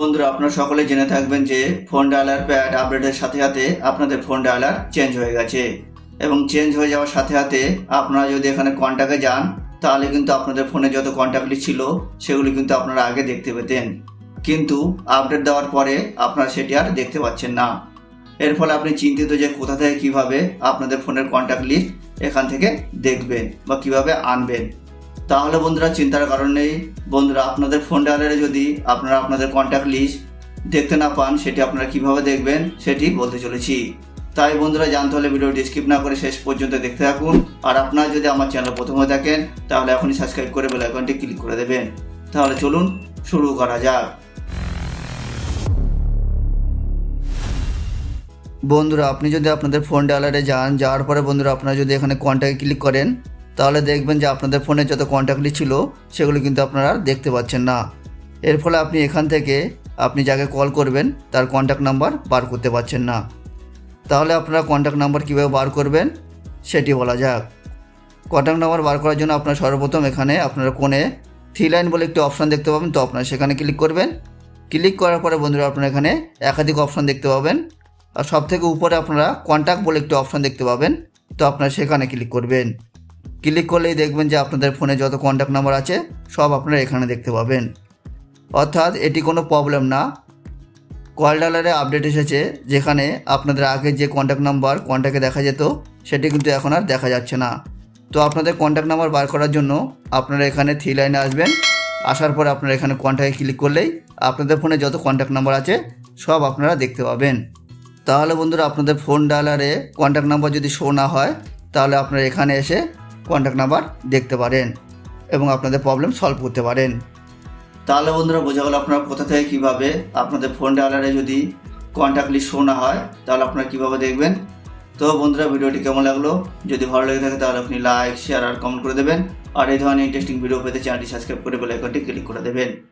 বন্ধুরা, আপনারা সকলে জেনে থাকবেন যে ফোন ডায়ালার প্যাড আপডেটের সাথে সাথে আপনাদের ফোন ডায়ালার চেঞ্জ হয়ে গেছে। এবং চেঞ্জ হয়ে যাওয়ার সাথে সাথে আপনারা যদি এখানে কন্ট্যাক্টে যান, তাহলে কিন্তু আপনাদের ফোনে যত কন্ট্যাক্টলি ছিল, সেগুলি কিন্তু আপনারা আগে দেখতে পেতেন। কিন্তু আপডেট দেওয়ার পরে আপনারা সেটি আর দেখতে পাচ্ছেন না। এর ফলে আপনি চিন্তিত যে কোথা থেকে কীভাবে আপনাদের ফোনের কন্ট্যাক্ট লিস্ট এখান থেকে দেখবেন বা কীভাবে আনবেন। তাহলে বন্ধুরা চিন্তার কারণ নেই। বন্ধুরা, আপনাদের ফোন ডায়ালারে যদি আপনারা আপনাদের কন্ট্যাক্ট লিস্ট দেখতে না পান, সেটি আপনারা কীভাবে দেখবেন, সেটি বলতে চলেছি। তাই বন্ধুরা, জানতে হলে ভিডিওটি স্কিপ না করে শেষ পর্যন্ত দেখতে থাকুন। আর আপনারা যদি আমার চ্যানেল প্রথমে দেখেন তাহলে এখনই সাবস্ক্রাইব করে বেল আইকনটি ক্লিক করে দেবেন। তাহলে চলুন শুরু করা যাক। বন্ধুরা, আপনি যদি আপনাদের ফোন ডায়ালারে যান, যাওয়ার পরে বন্ধুরা, আপনারা যদি এখানে কন্ট্যাক্টে ক্লিক করেন তাহলে দেখবেন যে আপনাদের ফোনে যত কন্ট্যাক্টলি ছিল, সেগুলো কিন্তু আপনারা দেখতে পাচ্ছেন না। এর ফলে আপনি এখান থেকে আপনি যাকে কল করবেন, তার কন্ট্যাক্ট নাম্বার বার করতে পারছেন না। তাহলে আপনারা কন্ট্যাক্ট নাম্বার কীভাবে বার করবেন, সেটি বলা যাক। কন্ট্যাক্ট নাম্বার বার করার জন্য আপনারা সর্বপ্রথম এখানে আপনারা কোণে থ্রি লাইন বলে একটি অপশান দেখতে পাবেন। তো আপনারা সেখানে ক্লিক করবেন। ক্লিক করার পরে বন্ধুরা আপনারা এখানে একাধিক অপশান দেখতে পাবেন। আর সব থেকে উপরে আপনারা কন্ট্যাক্ট বলে একটি অপশান দেখতে পাবেন। তো আপনারা সেখানে ক্লিক করবেন। ক্লিক করলেই দেখবেন যে আপনাদের ফোনে যত কন্ট্যাক্ট নাম্বার আছে, সব আপনারা এখানে দেখতে পাবেন। অর্থাৎ এটি কোনো প্রবলেম না। কল ডালারে আপডেট এসেছে, যেখানে আপনাদের আগে যে কন্ট্যাক্ট নাম্বার কন্ট্যাক্টে দেখা যেত, সেটি কিন্তু এখন আর দেখা যাচ্ছে না। তো আপনাদের কন্ট্যাক্ট নাম্বার বার করার জন্য আপনারা এখানে থ্রি লাইনে আসবেন। আসার পর আপনারা এখানে কন্ট্যাক্টে ক্লিক করলেই আপনাদের ফোনে যত কন্ট্যাক্ট নাম্বার আছে, সব আপনারা দেখতে পাবেন। তাহলে বন্ধুরা, আপনাদের ফোন ডালারে কন্ট্যাক্ট নাম্বার যদি শো না হয়, তাহলে আপনারা এখানে এসে কন্ট্যাক্ট নাম্বার দেখতে পারেন এবং আপনাদের প্রবলেম সলভ করতে পারেন। তাহলে বন্ধুরা বোঝা গেল আপনারা কোথা থেকে কীভাবে আপনাদের ফোন ডায়ালারে যদি কন্ট্যাক্ট লিস্ট শো না হয়, তাহলে আপনারা কীভাবে দেখবেন? তো বন্ধুরা ভিডিওটি কেমন লাগল? যদি ভালো লেগে থাকে তাহলে আপনি লাইক শেয়ার আর কমেন্ট করে দেবেন। আর এই ধরনের ইন্টারেস্টিং ভিডিও পেতে চ্যানেলটি সাবস্ক্রাইব করে বেল আইকনটি ক্লিক করে দেবেন।